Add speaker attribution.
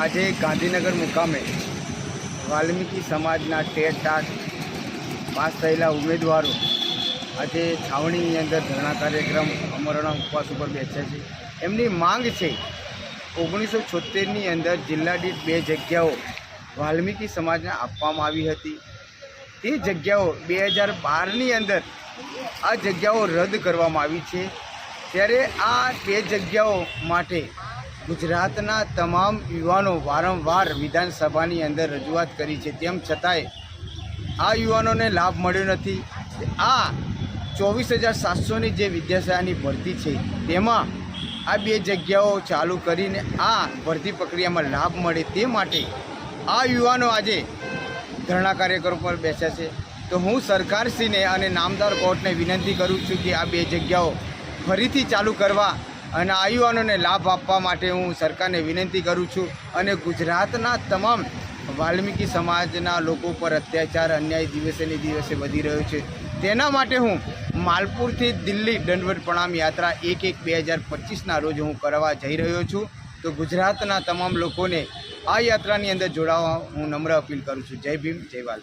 Speaker 1: આજે ગાંધીનગર મુકામે વાલ્મીકી સમાજના ટેટ ટાટ પાસ થયેલા ઉમેદવારો આજે છાવણીની અંદર ધરણા કાર્યક્રમ અમરણા ઉપવાસ ઉપર બેસ્યા છે. એમની માંગ છે ઓગણીસો છોતેરની અંદર જિલ્લા દીઠ બે જગ્યાઓ વાલ્મીકી સમાજને આપવામાં આવી હતી. તે જગ્યાઓ બે હજાર બારની અંદર આ જગ્યાઓ રદ કરવામાં આવી છે. ત્યારે આ બે જગ્યાઓ માટે ગુજરાતના તમામ યુવાનો વારંવાર વિધાનસભાની અંદર રજૂઆત કરી છે. તેમ છતાંય આ યુવાનોને લાભ મળ્યો નથી. આ ચોવીસ હજાર સાતસોની જે વિદ્યાશાળાની ભરતી છે, તેમાં આ બે જગ્યાઓ ચાલુ કરીને આ ભરતી પ્રક્રિયામાં લાભ મળે તે માટે આ યુવાનો આજે ધરણા કાર્યક્રમ પર બેસ્યા છે. તો હું સરકારશ્રીને અને નામદાર કોર્ટને વિનંતી કરું છું કે આ બે જગ્યાઓ ફરીથી ચાલુ કરવા અને આ યુવાનોને લાભ આપવા માટે હું સરકારને વિનંતી કરું છું અને ગુજરાતના તમામ વાલ્મીકી સમાજના લોકો પર અત્યાચાર, અન્યાય દિવસે ને દિવસે વધી રહ્યો છે. તેના માટે હું માલપુરથી દિલ્હી દંડવત પ્રણામ યાત્રા એક એક બે હજાર પચીસના રોજ હું કરવા જઈ રહ્યો છું. તો ગુજરાતના તમામ લોકોને આ યાત્રાની અંદર જોડાવા હું નમ્ર અપીલ કરું છું. જય ભીમ, જય વાલ